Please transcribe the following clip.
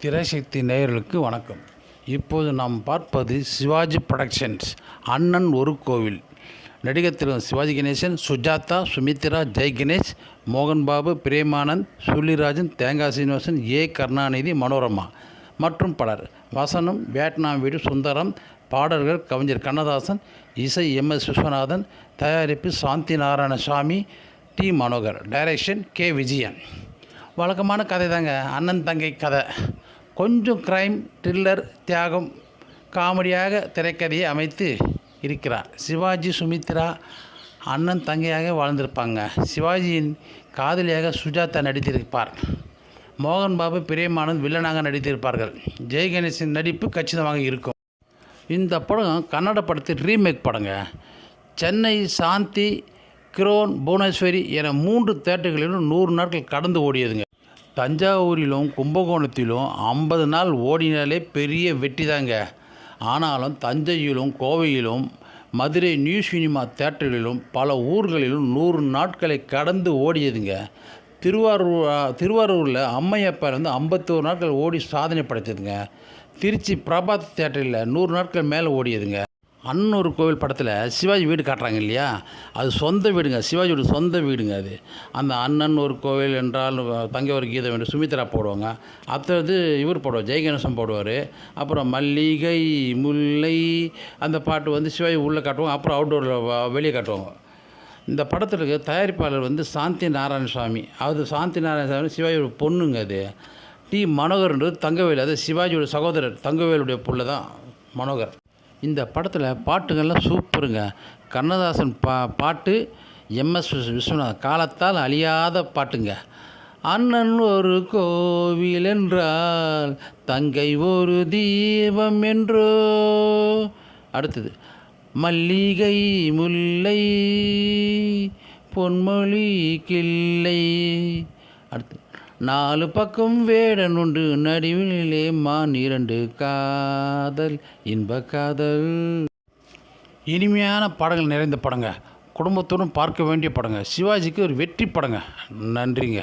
திரைசக்தி நேயர்களுக்கு வணக்கம். இப்போது நாம் பார்ப்பது சிவாஜி ப்ரொடக்ஷன்ஸ் அண்ணன் ஒரு கோவில். நடிகர் திரு சிவாஜி கணேசன் சுஜாதா சுமித்ரா ஜெய் கணேஷ் மோகன்பாபு பிரேமானந்த் சுள்ளிராஜன் தேங்காய் சீனிவாசன் ஏ கருணாநிதி மனோரமா மற்றும் பலர். வசனம் வியட்நாம் வீடு சுந்தரம் பாடல்கள் கவிஞர் கண்ணதாசன் இசை எம் எஸ் விஸ்வநாதன் தயாரிப்பு Shanthi Narayanasamy T Manohar direction K Vijayan. வழக்கமான கதை தாங்க அண்ணன் தங்கை கதை. கொஞ்சம் கிரைம் த்ரில்லர் தியாகம் காமெடியாக திரைக்கதையை அமைத்து இருக்கிறார். சிவாஜி சுமித்ரா அண்ணன் தங்கையாக வாழ்ந்திருப்பாங்க. சிவாஜியின் காதலியாக சுஜாதா நடித்திருப்பார். மோகன் பாபு பிரேமானந்த் வில்லனாக நடித்திருப்பார்கள். ஜெய் கணேசன் நடிப்பு கச்சிதமாக இருக்கும். இந்த படம் கன்னட படத்தில் ரீமேக் படங்க. சென்னை சாந்தி கிரோன் புவனேஸ்வரி என மூன்று தேட்டர்களிலும் நூறு நாட்கள் கடந்து ஓடியதுங்க. தஞ்சாவூரிலும் கும்பகோணத்திலும் ஐம்பது நாள் ஓடினாலே பெரிய வெற்றி தாங்க. ஆனாலும் தஞ்சையிலும் கோவையிலும் மதுரை நியூ சினிமா தேட்டர்களிலும் பல ஊர்களிலும் நூறு நாட்களை கடந்து ஓடியதுங்க. திருவாரூர் திருவாரூரில் அம்மையப்பர் வந்து ஐம்பத்தோரு நாட்கள் ஓடி சாதனை படைத்ததுங்க. திருச்சி பிரபாத் தேட்டரில் நூறு நாட்கள் மேலே ஓடியதுங்க. அன்னூர் கோவில் படத்தில் சிவாஜி வீடு காட்டுறாங்க இல்லையா? அது சொந்த வீடுங்க. சிவாஜியோட சொந்த வீடுங்க அது. அந்த அண்ணன் ஒரு கோவில் என்றால் தங்க ஒரு கீதம் என்று சுமித்ரா போடுவாங்க. அடுத்தது இவர் போடுவார் ஜெயகணேசன் போடுவார். அப்புறம் மல்லிகை முல்லை அந்த பாட்டு வந்து சிவாஜி உள்ளே காட்டுவாங்க அப்புறம் அவுட்டோரில் வெளியே காட்டுவாங்க. இந்த படத்தில் தயாரிப்பாளர் வந்து சாந்தி நாராயணசாமி அது சாந்தி நாராயணசாமி சிவாஜியோட பொண்ணுங்க அது. டி. மனோகர்ன்றது தங்கவேல் அது சிவாஜியோட சகோதரர் தங்கவேலுடைய புள்ள தான் மனோகர். இந்த படத்தில் பாட்டுகள்லாம் சூப்பருங்க. கண்ணதாசன் பா பாட்டு எம்எஸ் விஸ்வநாதன் காலத்தால் அழியாத பாட்டுங்க. அண்ணன் ஒரு கோவில் என்றால் தங்கை ஒரு தீபம் என்றோ. அடுத்தது மல்லிகை முல்லை பொன்மொழி கிள்ளை அடுத்து நாலு பக்கம் வேடன் உண்டு நடுவிலே மான் இரண்டு காதல் இன்ப காதல். இனிமையான படங்கள் நிறைந்த படங்க. குடும்பத்துடன் பார்க்க வேண்டிய படங்க. சிவாஜிக்கு ஒரு வெற்றி படங்க. நன்றிங்க.